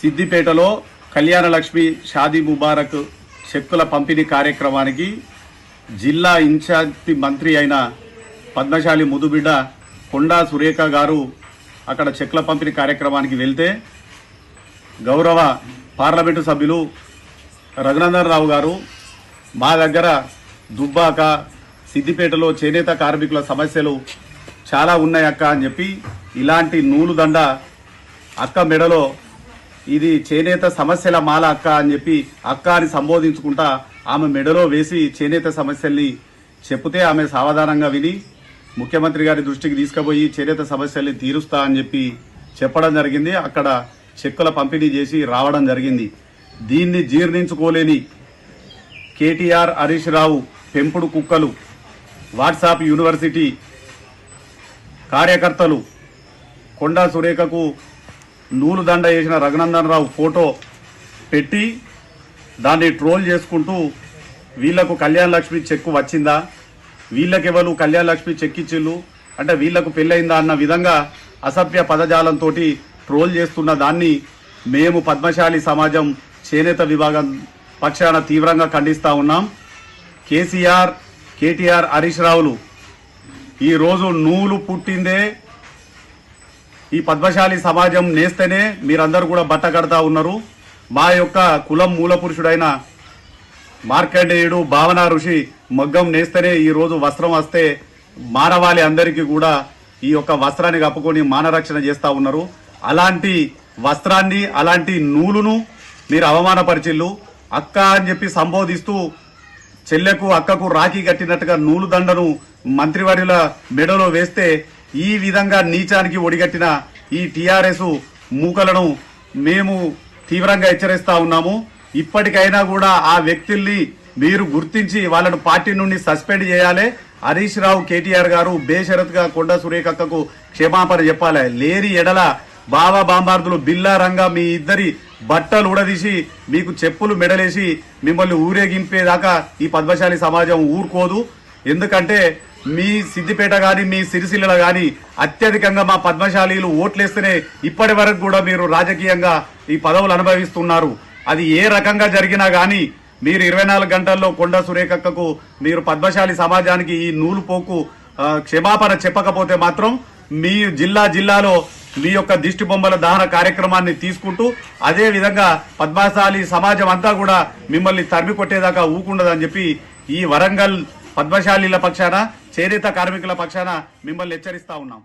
సిద్దిపేటలో కళ్యాణ లక్ష్మి షాదీ ముబారక్ చెక్కుల పంపిణీ కార్యక్రమానికి జిల్లా ఇన్ఛార్జి మంత్రి అయిన పద్మశాలి ముదుబిడ్డ కొండా సురేఖ గారు అక్కడ చెక్కుల పంపిణీ కార్యక్రమానికి వెళ్తే గౌరవ పార్లమెంటు సభ్యులు రఘునందన్ రావు గారు మా దగ్గర దుబ్బాక సిద్దిపేటలో చేనేత కార్మికుల సమస్యలు చాలా ఉన్నాయి అక్క అని చెప్పి ఇలాంటి నూలు దండ అక్క మెడలో ఇది చేనేత సమస్యల మాల అక్క అని చెప్పి అక్క అని సంబోధించుకుంటా ఆమె మెడలో వేసి చేనేత సమస్యల్ని చెప్తే ఆమె సావధానంగా విని ముఖ్యమంత్రి గారి దృష్టికి తీసుకుపోయి చేనేత సమస్యల్ని తీరుస్తా అని చెప్పి చెప్పడం జరిగింది. అక్కడ చెక్కుల పంపిణీ చేసి రావడం జరిగింది. దీన్ని జీర్ణించుకోలేని కేటీఆర్ హరీష్ రావు పెంపుడు కుక్కలు వాట్సాప్ యూనివర్సిటీ కార్యకర్తలు కొండా సురేఖకు నూలు దండ వేసిన రఘునందన్ రావు ఫోటో పెట్టి దాన్ని ట్రోల్ చేసుకుంటూ వీళ్ళకు కళ్యాణ లక్ష్మి చెక్కు వచ్చిందా? వీళ్ళకెవరు కళ్యాణ లక్ష్మి చెక్ ఇచ్చిళ్ళు అంటే వీళ్ళకు పెళ్ళయిందా అన్న విధంగా అసభ్య పదజాలంతో ట్రోల్ చేస్తున్న దాన్ని మేము పద్మశాలి సమాజం చేనేత విభాగం పక్షాన తీవ్రంగా ఖండిస్తూ ఉన్నాం. కేసీఆర్ కేటీఆర్ హరీష్ రావులు ఈరోజు నూలు పుట్టిందే ఈ పద్మశాలి సమాజం నేస్తేనే మీరందరూ కూడా బట్ట కడతా ఉన్నారు. మా యొక్క కులం మూల పురుషుడైన మార్కండేయుడు భావన ఋషి మగ్గం నేస్తేనే ఈరోజు వస్త్రం వస్తే మానవాళి అందరికీ కూడా ఈ యొక్క వస్త్రాన్ని కప్పుకొని మానరక్షణ చేస్తూ ఉన్నారు. అలాంటి వస్త్రాన్ని అలాంటి నూలును మీరు అవమానపరిచిల్లు. అక్క అని చెప్పి సంబోధిస్తూ చెల్లెకు అక్కకు రాఖీ కట్టినట్టుగా నూలు దండను మంత్రివర్యుల మెడలో వేస్తే ఈ విధంగా నీచానికి ఒడిగట్టిన ఈ టిఆర్ఎస్ మూకలను మేము తీవ్రంగా హెచ్చరిస్తా ఉన్నాము. ఇప్పటికైనా కూడా ఆ వ్యక్తుల్ని మీరు గుర్తించి వాళ్ళను పార్టీ నుండి సస్పెండ్ చేయాలి. హరీష్ రావు కేటీఆర్ గారు బేషరత్గా కొండ సురేఖక్కకు క్షమాపణ చెప్పాలి. లేని ఎడల బాబా బాంబార్దులు బిల్లారంగా మీ ఇద్దరి బట్టలు ఉడదీసి మీకు చెప్పులు మెడలేసి మిమ్మల్ని ఊరేగింపేదాకా ఈ పద్మశాలి సమాజం ఊరుకోదు. ఎందుకంటే మీ సిద్దిపేట గాని మీ సిరిసిల్ల గాని అత్యధికంగా మా పద్మశాలీలు ఓట్లేస్తేనే ఇప్పటి వరకు కూడా మీరు రాజకీయంగా ఈ పదవులు అనుభవిస్తున్నారు. అది ఏ రకంగా జరిగినా కానీ మీరు ఇరవై నాలుగు గంటల్లో కొండ సురేఖక్కకు మీరు పద్మశాలి సమాజానికి ఈ నూలు పోకు క్షమాపణ చెప్పకపోతే మాత్రం మీ జిల్లా జిల్లాలో మీ యొక్క దిష్టి బొమ్మల దహన కార్యక్రమాన్ని తీసుకుంటూ అదే విధంగా పద్మశాలి సమాజం అంతా కూడా మిమ్మల్ని తరిమి కొట్టేదాకా ఊకుండదని చెప్పి ఈ వరంగల్ పద్మశాలీల పక్షాన చేనేత కార్మికుల పక్షాన మిమ్మల్ని హెచ్చరిస్తా ఉన్నాం.